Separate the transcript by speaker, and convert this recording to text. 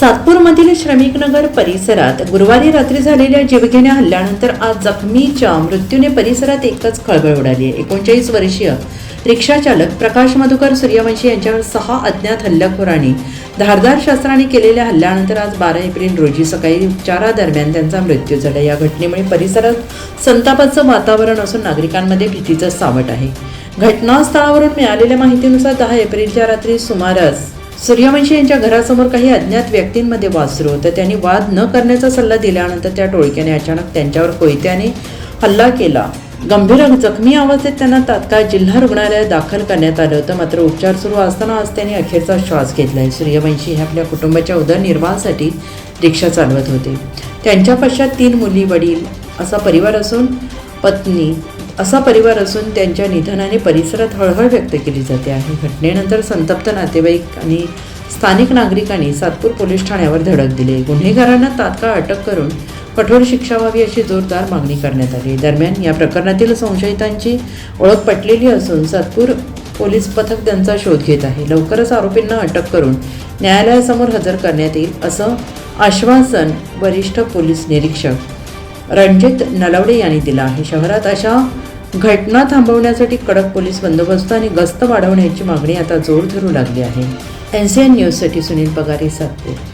Speaker 1: सातपूरमधील श्रमिकनगर परिसरात गुरुवारी रात्री झालेल्या जीवघेण्या हल्ल्यानंतर आज जखमीच्या मृत्यूने परिसरात एकच खळबळ उडाली आहे. एकोणचाळीस वर्षीय रिक्षाचालक प्रकाश मधुकर सूर्यवंशी यांच्यावर सहा अज्ञात हल्लेखोरांनी धारदार शस्त्राने केलेल्या हल्ल्यानंतर आज बारा एप्रिल रोजी सकाळी उपचारादरम्यान त्यांचा मृत्यू झाला. या घटनेमुळे परिसरात संतापाचं वातावरण असून नागरिकांमध्ये भीतीचं सावट आहे. घटनास्थळावरून मिळालेल्या माहितीनुसार दहा एप्रिलच्या रात्री सुमारास सूर्यवंशी यांच्या घरासमोर काही अज्ञात व्यक्तींमध्ये वाद सुरू होतं. त्यांनी वाद न करण्याचा सल्ला दिल्यानंतर त्या टोळक्याने अचानक त्यांच्यावर कोयत्याने हल्ला केला. गंभीर जखमी अवस्थेत त्यांना तात्काळ जिल्हा रुग्णालयात दाखल करण्यात आलं होतं. मात्र उपचार सुरू असताना आज त्यांनी अखेरचा श्वास घेतला आहे सूर्यवंशी हे आपल्या कुटुंबाच्या उदरनिर्वाहासाठी रिक्षा चालवत होते. त्यांच्या पश्चात तीन मुली वडील असा परिवार असून पत्नी असा परिवार असून त्यांच्या निधनाने परिसरात हळहळ व्यक्त केली जाते आहे. घटनेनंतर संतप्त नातेवाईक आणि स्थानिक नागरिकांनी सातपूर पोलीस ठाण्यावर धडक दिली. गुन्हेगारांना तात्काळ अटक करून कठोर शिक्षा व्हावी अशी जोरदार मागणी करण्यात आली. दरम्यान या प्रकरणातील संशयितांची ओळख पटलेली असून सातपूर पोलीस पथक त्यांचा शोध घेत आहे. लवकरच आरोपींना अटक करून न्यायालयासमोर हजर करण्यात येईल असं आश्वासन वरिष्ठ पोलीस निरीक्षक रणजित नलवडे यांनी दिला आहे. शहरात अशा घटना थांबवण्यासाठी कडक पोलीस बंदोबस्त आणि गस्त वाढवण्याची मागणी आता जोर धरू लागली आहे. एन सी एन न्यूजसाठी सुनील पगारे सातपूर.